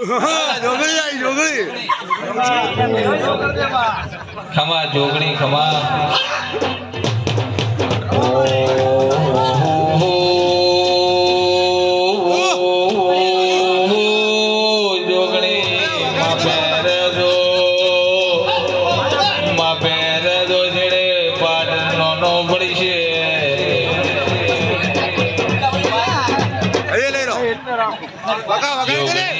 જોગણી જોગણી ખમા. જોગણી ખમા વગા વગા કરે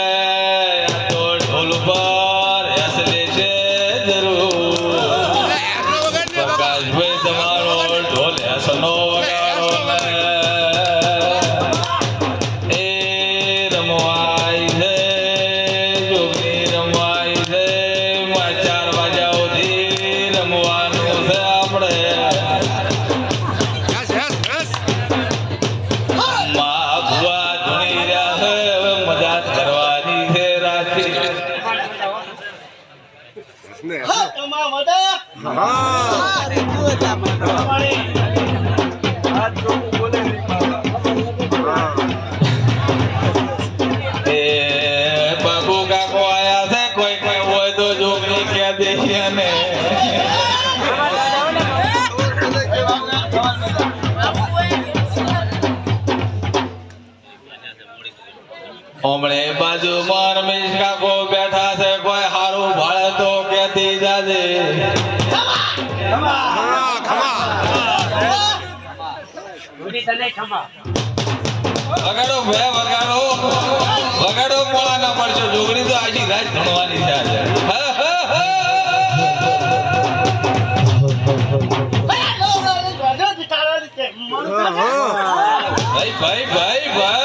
હમણે બાજુ માર મિસ કાકો બેઠા છે કોઈ હારું ભાળે તો કેતી જાજે. ખમા ખમા તો આજી ભાઈ ભાઈ ભાઈ ભાઈ.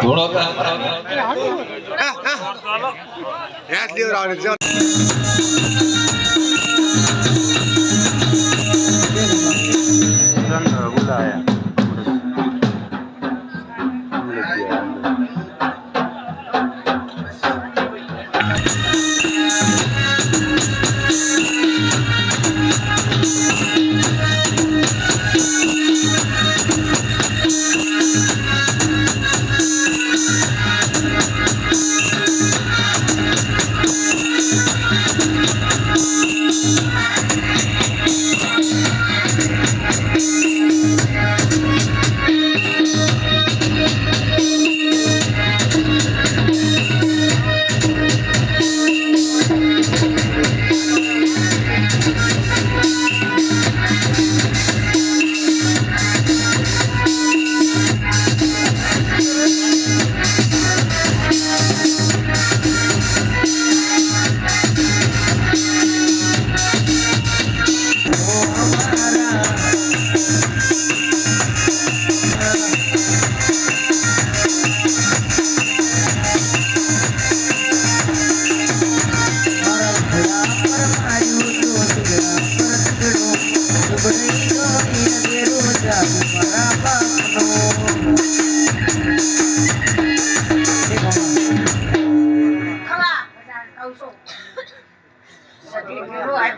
થોડોક રાખ દેવ રાવ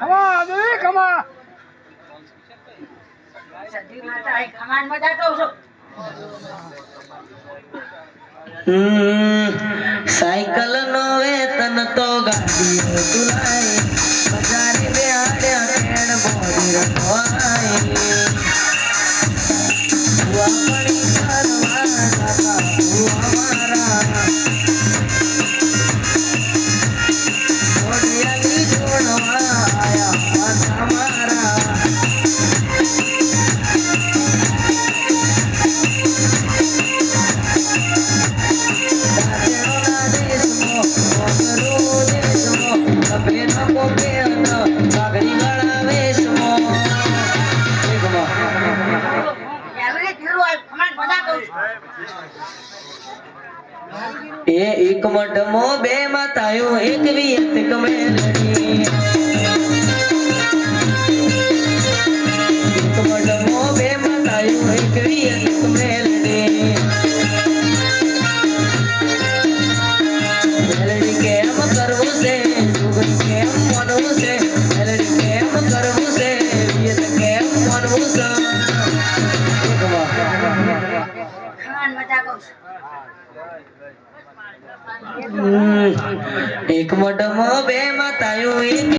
ખમા દેવી ખમા સદી માતા સાયકલ નો વેતન તો ગાડી તુલાય એ એક મઢમો બે માતાયો એક વિયત કમેલડી એક મઢમો બે માતાયો એક વિયત કમેલડી એક મઠમાં બે એક